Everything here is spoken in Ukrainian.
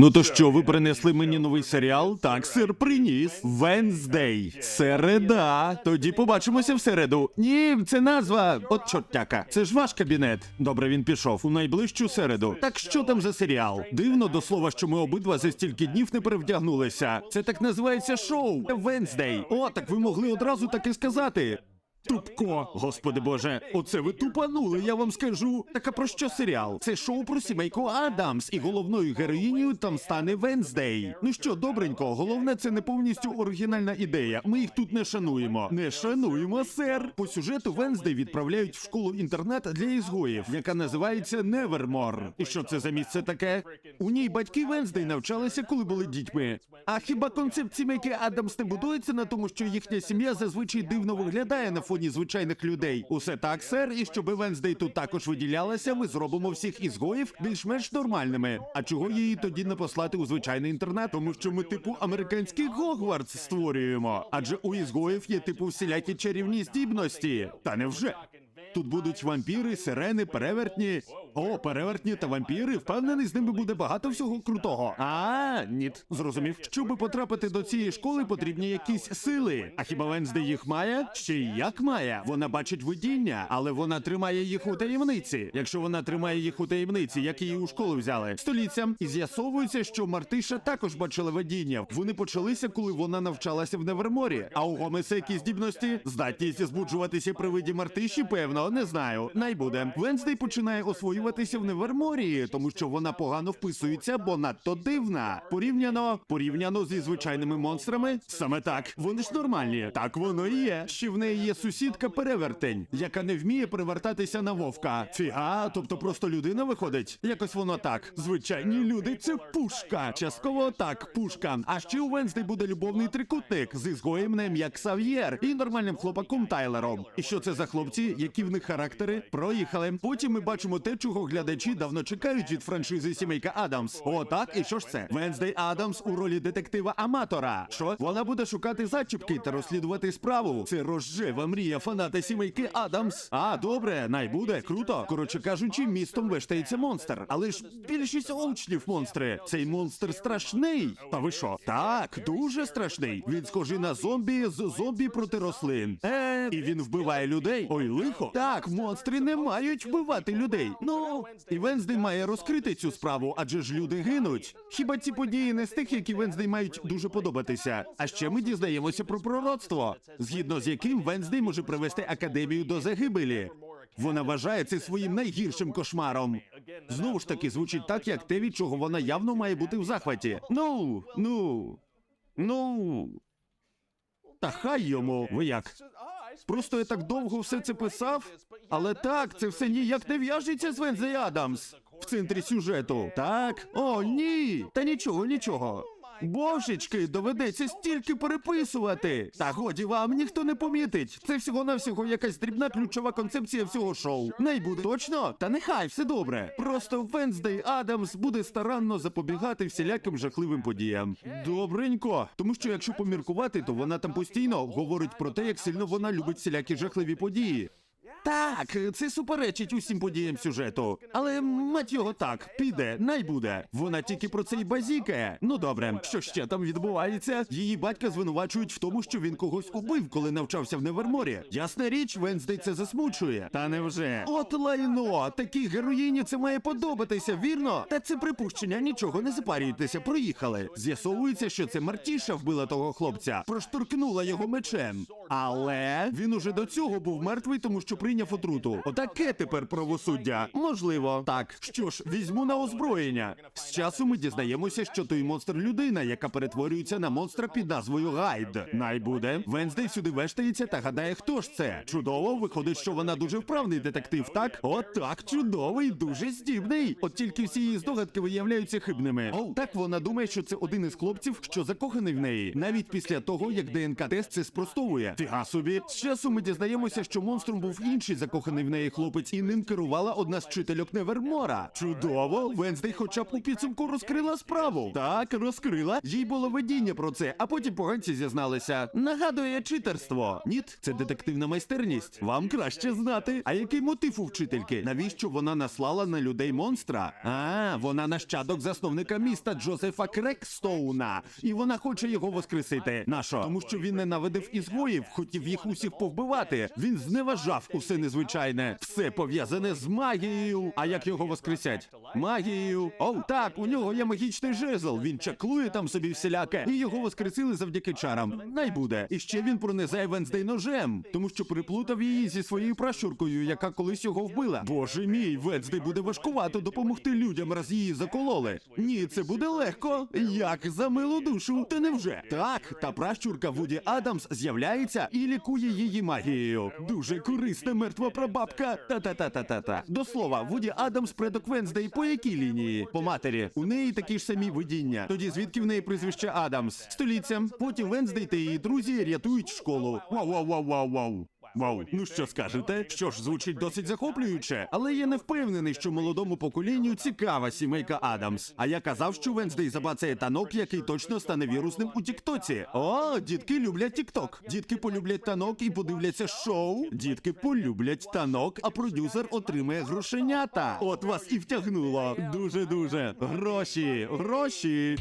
Ну то що, ви принесли мені новий серіал? Так, сир приніс. Венздей. Середа. Тоді побачимося в середу. Ні, це назва. От чортяка. Це ж ваш кабінет. Добре, він пішов у найближчу середу. Так що там за серіал? Дивно до слова, що ми обидва за стільки днів не перевдягнулися. Це так називається шоу. Венздей. О, так ви могли одразу так і сказати. Тупко, господи боже, оце ви тупанули, я вам скажу. Так а про що серіал? Це шоу про сімейку Адамс, і головною героїнею там стане Венздей. Ну що, добренько, головне, це не повністю оригінальна ідея. Ми їх тут не шануємо. Не шануємо, сер. По сюжету Венздей відправляють в школу інтернат для ізгоїв, яка називається Невермор. І що це за місце таке? У ній батьки Венздей навчалися, коли були дітьми. А хіба концепт сімейки Адамс не будується на тому, що їхня сім'я зазвичай дивно виглядає на фоні звичайних людей? Усе так, сер, і щоби Венздей тут також виділялася, ми зробимо всіх ізгоїв більш-менш нормальними. А чого її тоді не послати у звичайний інтернат? Тому що ми типу американський Гогвардс створюємо. Адже у ізгоїв є типу всілякі чарівні здібності. Та невже? Тут будуть вампіри, сирени, перевертні. О, перевертні та вампіри. Впевнений, з ними буде багато всього крутого. А, ніт, зрозумів. Щоби потрапити до цієї школи, потрібні якісь сили. А хіба Венсде їх має? Ще й як має? Вона бачить видіння, але вона тримає їх у таємниці. Якщо вона тримає їх у таємниці, як її у школу взяли століття, і з'ясовується, що Мартиша також бачила видіння. Вони почалися, коли вона навчалася в Неверморі. А у Гомеса які здібності? Здатність збуджуватися при виді Мартиші, певно, не знаю. Най буде. Венздей починає освоюватися в Неверморі, тому що вона погано вписується, бо надто дивна. Порівняно, порівняно зі звичайними монстрами. Саме так. Вони ж нормальні. Так воно і є. Ще в неї є сусідка перевертень, яка не вміє перевертатися на вовка. Фіга, тобто просто людина виходить. Якось воно так. Звичайні люди це пушка. Частково так, пушка. А ще у Венздей буде любовний трикутник з ізгоєм на ім'я Ксав'єр і нормальним хлопаком Тайлером. І що це за хлопці, які в них характери? Проїхали. Потім ми бачимо те, чого глядачі давно чекають від франшизи сімейка Адамс. О, так, і що ж це? Венздей Адамс у ролі детектива аматора. Що? Вона буде шукати зачіпки та розслідувати справу. Це розжева мрія фаната сімейки Адамс. А, добре, най буде, круто. Коротше кажучи, містом вештається монстр. Але ж більшість учнів монстри. Цей монстр страшний. Та ви що? Так, дуже страшний. Він схожий на зомбі з зомбі проти рослин. Е, і він вбиває людей. Ой, лихо. Так, монстри не мають вбивати людей. Ну, і Венздей має розкрити цю справу, адже ж люди гинуть. Хіба ці події не з тих, які Венздей мають дуже подобатися? А ще ми дізнаємося про пророцтво, згідно з яким Венздей може привести академію до загибелі. Вона вважає це своїм найгіршим кошмаром. Знову ж таки, звучить так, як те, від чого вона явно має бути в захваті. Ну, ну, ну. Та хай йому, ви як? Просто я так довго все це писав, але так, це все ніяк не в'яжеться з Вензі Адамс в центрі сюжету. Так? О, ні! Та нічого, нічого. Божечки, доведеться стільки переписувати. Та годі вам ніхто не помітить. Це всього навсього якась дрібна ключова концепція всього шоу. Не буде точно? Та нехай все добре. Просто Венздей Адамс буде старанно запобігати всіляким жахливим подіям. Добренько. Тому що якщо поміркувати, то вона там постійно говорить про те, як сильно вона любить всілякі жахливі події. Так, це суперечить усім подіям сюжету. Але мать його так, піде, най буде. Вона тільки про це й базікає. Ну добре, що ще там відбувається? Її батька звинувачують в тому, що він когось убив, коли навчався в Неверморі. Ясна річ, Венздей це засмучує. Та невже? От лайно, такій героїні це має подобатися, вірно? Та це припущення, нічого не запарюйтеся, проїхали. З'ясовується, що це Мартіша вбила того хлопця, проштуркнула його мечем. Але він уже до цього був мертвий, тому що прийняв отруту. Отаке тепер правосуддя. Можливо. Так, що ж, візьму на озброєння. З часу ми дізнаємося, що той монстр людина, яка перетворюється на монстра під назвою Гайд. Най буде. Венздей сюди вештається та гадає, хто ж це. Чудово, виходить, що вона дуже вправний детектив, так? От так, чудовий, дуже здібний. От тільки всі її здогадки виявляються хибними. О, так вона думає, що це один із хлопців, що закоханий в неї, навіть після того, як ДНК-тест це спростовує. Ніфіга собі. З часу ми дізнаємося, що монстром був інший закоханий в неї хлопець, і ним керувала одна з вчительок Невермора. Чудово! Венздей хоча б у підсумку розкрила справу. Так, розкрила. Їй було видіння про це, а потім поганці зізналися. Нагадує читерство. Ніт, це детективна майстерність. Вам краще знати. А який мотив у вчительки? Навіщо вона наслала на людей монстра? А, вона нащадок засновника міста Джозефа Крекстоуна, і вона хоче його воскресити. Нащо? Тому що він ненавидив ізгоїв, хотів їх усіх повбивати. Він зневажав усе незвичайне, все пов'язане з магією. А як його воскресять? Магією. О, так, у нього є магічний жезл. Він чаклує там собі всіляке, і його воскресили завдяки чарам. Най буде. І ще він пронизає Венздей ножем, тому що приплутав її зі своєю пращуркою, яка колись його вбила. Боже мій, Венздей буде важкувато допомогти людям, раз її закололи. Ні, це буде легко. Як за милу душу. Та невже? Так, та пращурка Вуді Адамс з'являється і лікує її магією. Дуже корисна мертва прабабка. Та-та-та-та-та-та. До слова, Вуді Адамс предок Венздей по якій лінії? По матері. У неї такі ж самі видіння. Тоді звідки в неї прізвище Адамс? Століття. Потім Венздей та її друзі рятують школу. Вау-вау-вау-вау-вау. Вау, ну що скажете? Що ж, звучить досить захоплююче, але я не впевнений, що молодому поколінню цікава сімейка Адамс. А я казав, що Венздей забацає танок, який точно стане вірусним у Тіктоці. О, дітки люблять Тікток. Дітки полюблять танок і подивляться шоу. Дітки полюблять танок, а продюсер отримає грошенята. От вас і втягнуло. Дуже дуже. Гроші, гроші.